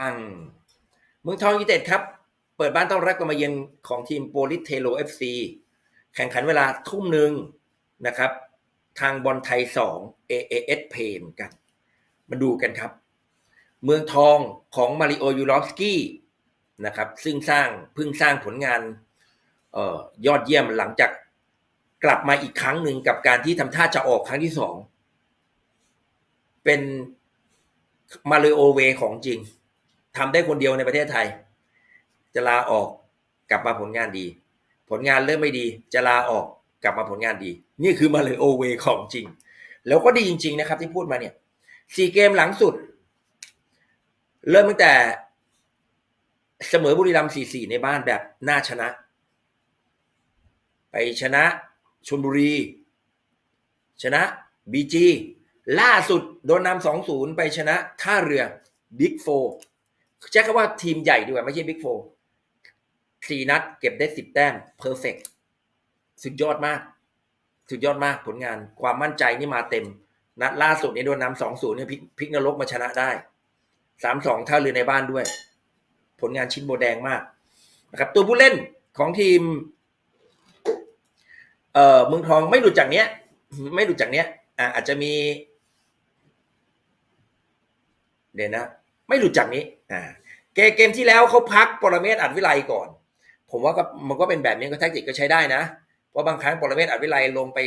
ปัง เมืองทองยูไนเต็ดครับ เปิดบ้านต้อนรับกันมาเยือนของทีมโปลิสเทโลเอฟซีแข่งขันเวลาทุ่มหนึ่งนะครับ ทางบอลไทย2 AAS p a y เหมือนกัน มาดูกันครับ เมืองทองของมาริโอยูรอฟสกี้นะครับ ซึ่งสร้างเพิ่งสร้างผลงานออยอดเยี่ยมหลังจากกลับมาอีกครั้งหนึ่งกับการที่ทำท่าจะออกครั้งที่สอง เป็นมาริโอเวของจริง ทำได้คนเดียวในประเทศไทย จะลาออกกลับมาผลงานดี ผลงานเริ่มไม่ดี จะลาออกกลับมาผลงานดี นี่คือมาริโอเวของจริง แล้วก็ดีจริง ๆ นะครับ ที่พูดมาเนี่ยสี่เกมหลังสุด เริ่มตั้งแต่เสมอบุรีรัมย์4-4ในบ้านแบบน่าชนะ ไปชนะชลบุรี ชนะบีจีล่าสุดโดนนำสองศูนย์ไปชนะท่าเรือบิ๊กโฟ ใช้คำว่าทีมใหญ่ดีกว่าไม่ใช่บิ๊กโฟสี่นัดเก็บได้สิบแต้มเพอร์เฟกสุดยอดมาก สุดยอดมากผลงาน ความมั่นใจนี่มาเต็ม นัดล่าสุดนี่โดนนำสองศูนย์เนี่ยพิกพลิกนรกมาชนะได้สามสองท่าเรือในบ้านด้วย ผลงานชิ้นโบแดงมากนะครับ ตัวผู้เล่นของทีม เอ่อเมืองทองไม่หลุดจากเนี้ย ไม่หลุดจากเนี้ยอ่าอาจจะมี เดี๋ยวนะ ไม่หลุดจากนี้ อ่าเกมเกมที่แล้วเขาพักปรเมศอัดวิไลก่อน ผมว่าก็มันก็เป็นแบบนี้ก็แท็กติกก็ใช้ได้นะเพราะบางครั้งปรเมศอัดวิไลลงไป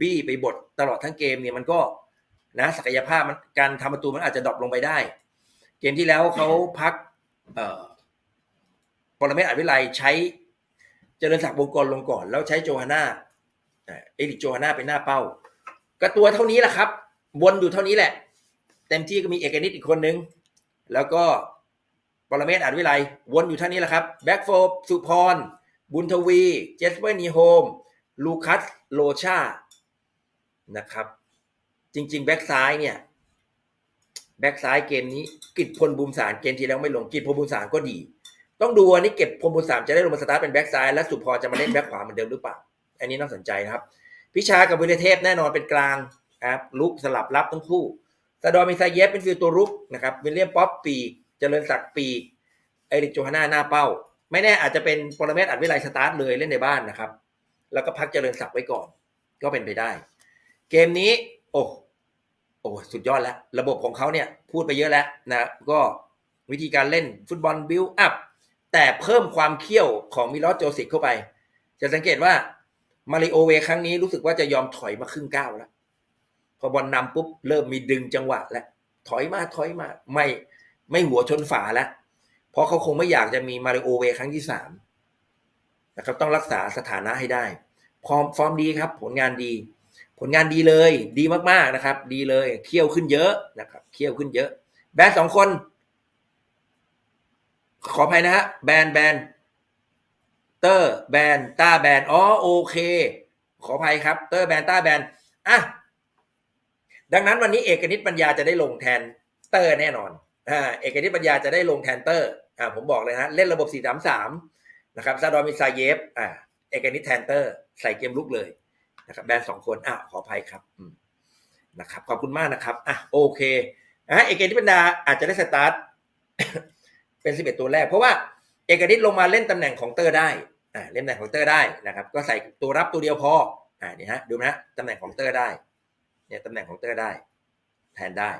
บี้ไปบดตลอดทั้งเกมเนี่ยมันก็นะศักยภาพมันการทำประตูมันอาจจะดรอปลงไปได้ เกมที่แล้วเขาพักเอ่อปรเมศอัดวิไลใช้เจริญศักดิ์วงกรลงก่อน แล้วใช้โจฮาน่าเอ่อเอริกโจฮาน่าเป็นหน้าเป้า ก็ตัวเท่านี้แหละครับ วนอยู่เท่านี้แหละ เต็มที่ก็มีเอกนิตอีกคนนึง แล้วก็ ปรเมศอัดวิไลวนอยู่ท่านี้แหละครับแบ็กโฟบสุพร บุญทวี เจสเปอร์นีโฮม ลูคัสโลชานะครับ จริง ๆ แบ็กซ้ายเนี่ย แบ็กซ้ายเกมนี้ กิจพลบุมสารเกมที่แล้วไม่ลงกิจพลบุมสารก็ดี ต้องดูอันนี้เก็บพลบุมสารจะได้ลงมาสตาร์ทเป็นแบ็กซ้ายและสุพรจะมาเล่นแบ็กขวาเหมือนเดิมหรือเปล่า อันนี้น่าสนใจนะครับ พิชากับวิรเทพแน่นอนเป็นกลางครับลุกสลับรับทั้งคู่สะดอมิซาเยฟเป็นฟิลตัวรุกนะครับวิลเลียมป๊อปปีก เจริญศักดิ์ปีกเอริกโจฮาน่าหน้าเป้า ไม่แน่อาจจะเป็นปรเมศอัดวิไลสตาร์ทเลยเล่นในบ้านนะครับ แล้วก็พักเจริญศักดิ์ไว้ก่อน ก็เป็นไปได้ เกมนี้ โอ้โอ้สุดยอดแล้ว ระบบของเขาเนี่ยพูดไปเยอะแล้วนะ ก็วิธีการเล่นฟุตบอลบิลอัพแต่เพิ่มความเขี้ยวของมิลอสโจสิกเข้าไป จะสังเกตว่ามาริโอเวครั้งนี้รู้สึกว่าจะยอมถอยมาครึ่งก้าวแล้ว พอบอลนำปุ๊บเริ่มมีดึงจังหวะแล้วถอยมาถอยมาไม่ ไม่หัวชนฝาแล้วเพราะเขาคงไม่อยากจะมีมาริโอเวครั้งที่สามนะครับต้องรักษาสถานะให้ได้พร้อมฟอร์มดีครับ ผลงานดี ผลงานดีเลย ดีมากๆนะครับ ดีเลยเคี่ยวขึ้นเยอะนะครับเคี่ยวขึ้นเยอะ แบนสองคน ขออภัยนะฮะแบนแบนเตอร์แบนต้าแบนอ๋อโอเค ขออภัยครับ เตอร์แบนต้าแบนอะดังนั้นวันนี้เอกนิตปัญญาจะได้ลงแทนเตอร์แน่นอน อ่าเอกนิตปัญญาจะได้ลงแทนเตอร์อ่าผมบอกเลยนะเล่นระบบ4-3-3นะครับซาดอมิซาเยฟอ่าเอกนิตแทนเตอร์ ใส่เกมลุกเลยนะครับแบนสองคนอะขออภัยครับนะครับขอบคุณมากนะครับอะโอเคอะเอกนิตปัญญาอาจจะได้สตาร์ทเป็น11ตัวแรก เพราะว่าเอกนิตลงมาเล่นตำแหน่งของเตอร์ได้อ่าเล่นตำแหน่งของเตอร์ได้นะครับ ก็ใส่ตัวรับตัวเดียวพออ่านี่ฮะดูนะตำแหน่งของเตอร์ได้เนี่ยตำแหน่งของเตอร์ได้ แทนได้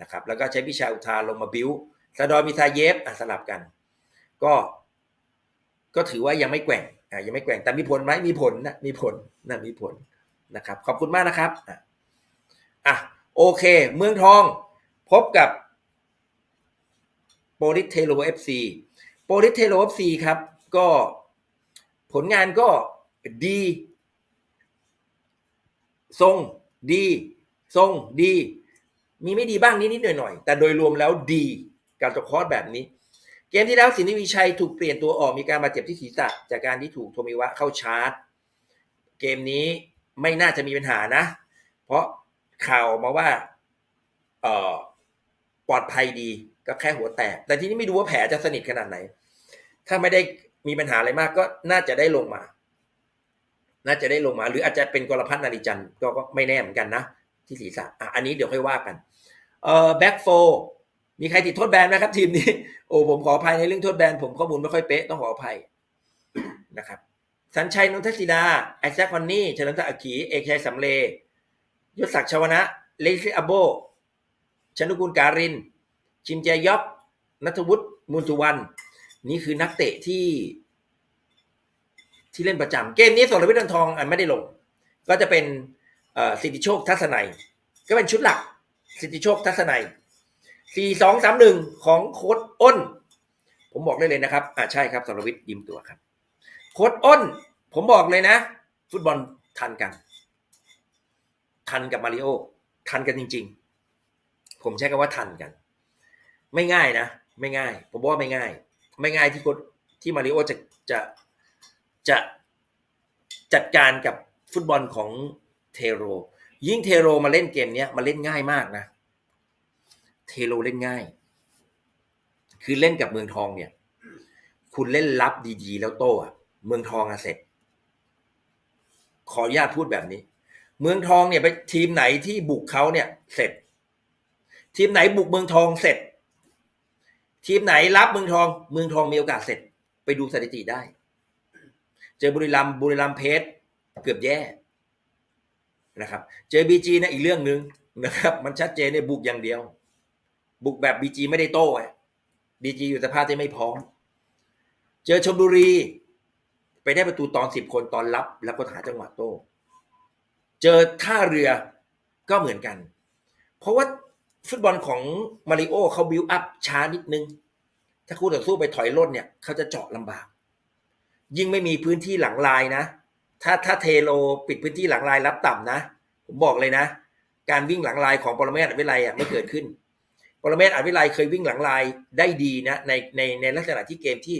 นะครับแล้วก็ใช้พิชาอุทาลงมาบิวซาดอมิซาเยฟสลับกัน ก็ ก็ถือว่ายังไม่แกว่งอ่ายังไม่แกว่งแต่มีผลไหมมีผลนะมีผลนะมีผลนะครับ ขอบคุณมากนะครับอะโอเค เมืองทองพบกับโปลิสเทโลเอฟซีโปลิสเทโลเอฟซีครับ ก็ผลงานก็ดี ทรงดี ทรงดี มีไม่ดีบ้างนิดๆหน่อยๆ แต่โดยรวมแล้วดีการตกคอร์สแบบนี้ เกมที่แล้วสินทวีชัยถูกเปลี่ยนตัวออกมีการบาดเจ็บที่ศีรษะจากการที่ถูกโทมิวะเข้าชาร์จ เกมนี้ไม่น่าจะมีปัญหานะ เพราะข่าวออกมาว่าเออปลอดภัยดีก็แค่หัวแตก แต่ทีนี้ไม่รู้ว่าแผลจะสนิทขนาดไหน ถ้าไม่ได้มีปัญหาอะไรมากก็น่าจะได้ลงมา น่าจะได้ลงมา หรืออาจจะเป็นกรพัฒนาริจันกก็ไม่แน่เหมือนกันนะ ที่ศีรษะอะอันนี้เดี๋ยวค่อยว่ากันเอ่อแบ็กโฟมีใครติดโทษแบนไหมครับทีมนี้ โอ้ผมขออภัยในเรื่องโทษแบน ผมข้อมูลไม่ค่อยเป๊ะต้องขออภัยนะครับสัญชัยนนทศิดาไอแซคคอนนี่เฉลิมศักดิ์อักขีเอกชัยสำเลยศศักดิ์ชวนะเลซิอาโบชนุกูลการิน ชิมเจยอกนัทวุฒิมูลสุวรรณนี่คือนักเตะที่ ที่เล่นประจำเกมนี้สรวิทย์ดันทองอันไม่ได้ลง ก็จะเป็น สิทธิโชคทัศนัย ก็เป็นชุดหลัก สิทธิโชคทัศนัยสี่สองสามหนึ่งของโค้ดอ้น ผมบอกได้เลยนะครับอ่าใช่ครับสรวิทย์ยิ้มตัวครับ โค้ดอ้น ผมบอกเลยนะ ฟุตบอลทันกัน ทันกับมาริโอทันกันจริง ๆ ผมใช้คำว่าทันกัน ไม่ง่ายนะ ไม่ง่าย ผมว่าไม่ง่าย ไม่ง่ายที่โค้ดที่มาริโอจะจะจะจัดการกับฟุตบอลของ เทโร ยิ่งเทโรมาเล่นเกมเนี้ยมาเล่นง่ายมากนะ เทโรเล่นง่าย คือเล่นกับเมืองทองเนี่ย คุณเล่นรับดีๆ แล้วโต้อะเมืองทองอะเสร็จ ขออนุญาตพูดแบบนี้ เมืองทองเนี่ยไปทีมไหนที่บุกเขาเนี่ย เสร็จ ทีมไหนบุกเมืองทองเสร็จ ทีมไหนรับเมืองทอง เมืองทองมีโอกาสเสร็จ ไปดูสถิติได้ เจอบุรีรัมบุรีรัมเพชรเกือบแย่ นะครับเจอบีจีนะอีกเรื่องหนึ่งนะครับมันชัดเจนเนี่ยบุกอย่างเดียว บุกแบบบีจีไม่ได้โต้ไงบีจีอยู่สภาพที่ไม่พร้อม เจอชมบุรี ไปได้ประตูตอนสิบคนตอนรับ แล้วก็หาจังหวะโต้ เจอท่าเรือก็เหมือนกัน เพราะว่าฟุตบอลของมาริโอเขาบิวอัพช้านิดนึง ถ้าคู่ต่อสู้ไปถอยล่นเนี่ยเขาจะเจาะลำบาก ยิ่งไม่มีพื้นที่หลังลายนะ ถ้าถ้าเทโลปิดพื้นที่หลังลายรับต่ำนะ ผมบอกเลยนะ การวิ่งหลังลายของปรเมศอวิไลอะไม่เกิดขึ้น ปรเมศอวิไลเคยวิ่งหลังลายได้ดีนะในในในลักษณะที่เกมที่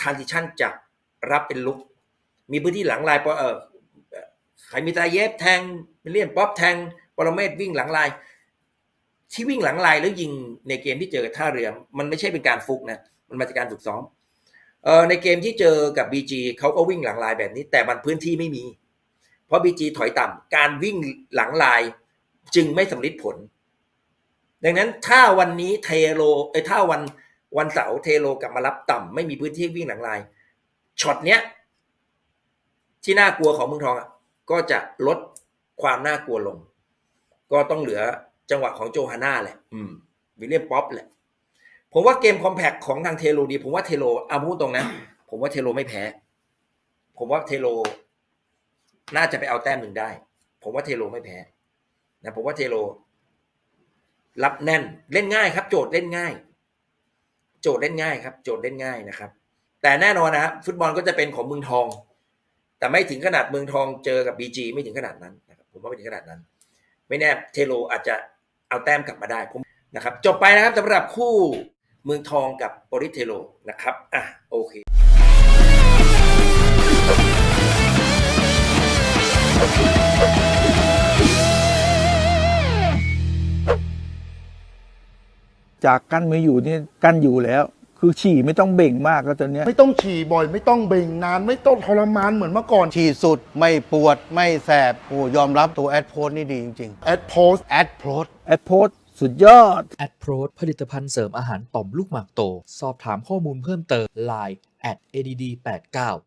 ทานซิชันจากรับเป็นลุก มีพื้นที่หลังลายเออใครมีตาเย็บแทงเลี่ยนป๊อปแทงปรเมศวิ่งหลังลายที่วิ่งหลังลายแล้วยิงในเกมที่เจอกับท่าเรือ มันไม่ใช่เป็นการฟุกนะ มันมาจากการฝึกซ้อม เออในเกมที่เจอกับ BG เขาก็วิ่งหลังลายแบบนี้ แต่มันพื้นที่ไม่มี เพราะ BG ถอยต่ำการวิ่งหลังลายจึงไม่สำลิดผล ดังนั้นถ้าวันนี้เทโลเอ้ยถ้าวันวันเสาร์เทโลกลับมารับต่ำไม่มีพื้นที่วิ่งหลังลายช็อตเนี้ยที่น่ากลัวของเมืองทองอะก็จะลดความน่ากลัวลง ก็ต้องเหลือจังหวะของโจฮาน่าแหละ อืม วิลเลียมป๊อปแหละ ผมว่าเกมคอมแพคของทางเทโลดี ผมว่าเทโลเอาพูดตรงนะ ผมว่าเทโลไม่แพ้ ผมว่าเทโล น่าจะไปเอาแต้มหนึ่งได้ ผมว่าเทโลไม่แพ้นะผมว่าเทโล รับแน่นเล่นง่ายครับ โจทย์เล่นง่าย โจทย์เล่นง่ายครับ โจทย์เล่นง่ายนะครับ แต่แน่นอนนะครับฟุตบอลก็จะเป็นของเมืองทอง แต่ไม่ถึงขนาดเมืองทองเจอกับบีจีไม่ถึงขนาดนั้นนะครับผมว่าไม่ถึงขนาดนั้น ไม่แน่เทโลอาจจะเอาแต้มกลับมาได้ผมนะครับ จบไปนะครับสำหรับคู่ เมืองทองกับโปริสเทโลนะครับอะโอเคจากกั้นไม่อยู่นี่กั้นอยู่แล้ว คือฉี่ไม่ต้องเบ่งมากแล้วตอนเนี้ยไม่ต้องฉี่บ่อย ไม่ต้องเบ่งนาน ไม่ต้องทรมานเหมือนเมื่อก่อนฉีดสุดไม่ปวดไม่แสบโอ้ยอมรับตัวแอดโพสนี่ดีจริงแอดโพสๆแอดโพสแอดโพส สุดยอดแอดโพรผลิตภัณฑ์เสริมอาหารต่อมลูกหมากโต สอบถามข้อมูลเพิ่มเติม Line at add89